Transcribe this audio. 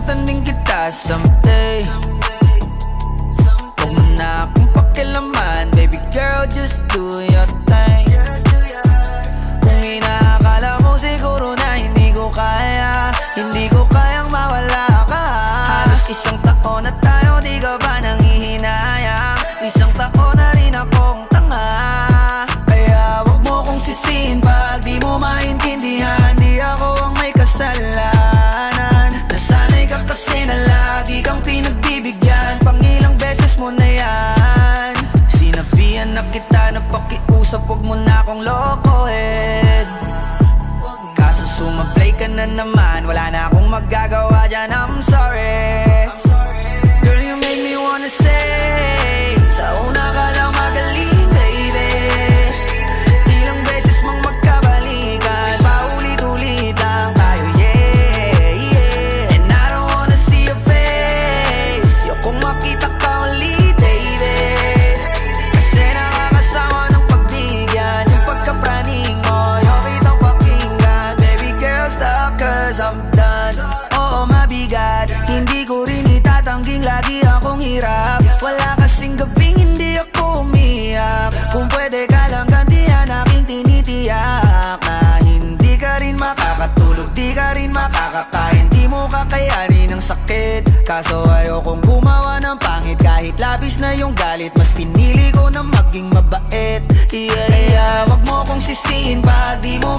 Abutan din kita someday. Huwag mo na akong pakilaman Baby girl, just do your thing. Kung inaakala mo siguro na hindi ko kaya. Hindi ko kayang mawala ka. Halos isang taon na tayo, di ka ba nangihinayang Huwag mo na akong lokohin. Kaso sumablay ka na naman Wala na akong magagawa dyan I'm sorry Wala kasing gabing hindi ako umiyak. Kung pwede ka lang gantihan aking tinitiyak. Na hindi ka rin makakatulog, di ka rin makakakain. Di mo kakayanin ang sakit. Kaso ayokong gumawa ng pangit. Kahit labis na yung galit Mas pinili ko na maging mabait. Yeah, yeah Wag mo kong sisihin pag di mo